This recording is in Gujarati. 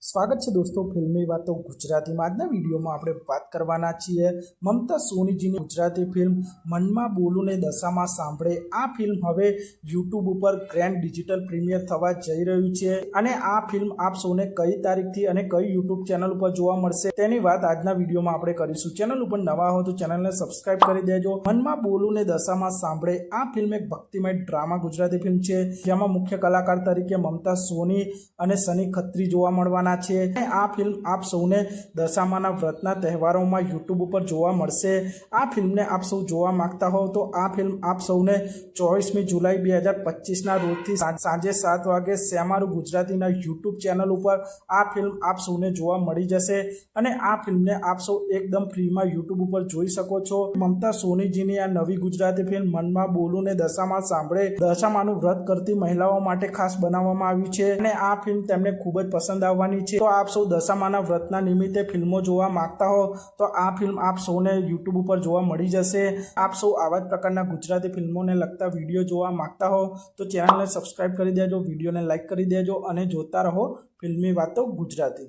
સ્વાગત છે દોસ્તો ફિલ્મી વાતો ગુજરાતીમાં આજના વિડીયોમાં આપણે વાત કરવાના છીએ મમતા સોનીજીની ગુજરાતી ફિલ્મ મનમાં બોલું દશામાં સાંભળે. આ ફિલ્મ હવે યુટ્યુબ ઉપર ગ્રેન્ડ ડિજિટલ પ્રીમિયર થવા જઈ રહ્યું છે અને આ ફિલ્મ આપ સૌને કઈ તારીખથી અને કઈ યુટ્યુબ ચેનલ ઉપર જોવા મળશે તેની વાત આજના વિડીયોમાં આપણે કરીશું. ચેનલ ઉપર નવા હો તો ચેનલને સબસ્ક્રાઇબ કરી દેજો. મનમાં બોલું દશામાં સાંભળે. આ ફિલ્મ એક ભક્તિમય ડ્રામા ગુજરાતી ફિલ્મ છે, જેમાં મુખ્ય કલાકાર તરીકે મમતા સોની અને સની ખત્રી જોવા મળવાના છે. અને આ ફિલ્મ આપ સૌને દશામાના વ્રતના તહેવારોમાં યુટ્યુબ ઉપર જોવા મળશે. આ ફિલ્મને આપ સૌ જોવા માંગતા હોવ તો આ ફિલ્મ આપ સૌને ચોવીસમી જુલાઈ બે હજાર પચીસના રોજથી સાંજે સાત વાગે શ્યામારું ગુજરાતીના યુટ્યુબ ચેનલ ઉપર આ ફિલ્મ આપ સૌને જોવા મળી જશે. અને આ ફિલ્મને આપ સૌ એકદમ ફ્રીમાં યુટ્યુબ ઉપર જોઈ શકો છો. મમતા સોનીજીની આ નવી ગુજરાતી ફિલ્મ મનમાં બોલું ને દશામાં સાંભળે. દશામાનું વ્રત કરતી મહિલાઓ માટે ખાસ બનાવવામાં આવ્યું છે. અને આ ફિલ્મ તેમને ખૂબ જ પસંદ આવવાની છે. તો આપ સૌ દશામાના વ્રતના નિમિત્તે ફિલ્મો જોવા માંગતા હો, તો આ ફિલ્મ આપ સૌને યુટ્યુબ ઉપર જોવા મળી જશે. આપ સૌ આવા જ પ્રકારના ગુજરાતી ફિલ્મોને લગતા વીડિયો જોવા માંગતા હો, તો ચેનલને સબસ્ક્રાઈબ કરી દેજો, વિડીયોને લાઇક કરી દેજો અને જોતા રહો ફિલ્મી વાતો ગુજરાતી.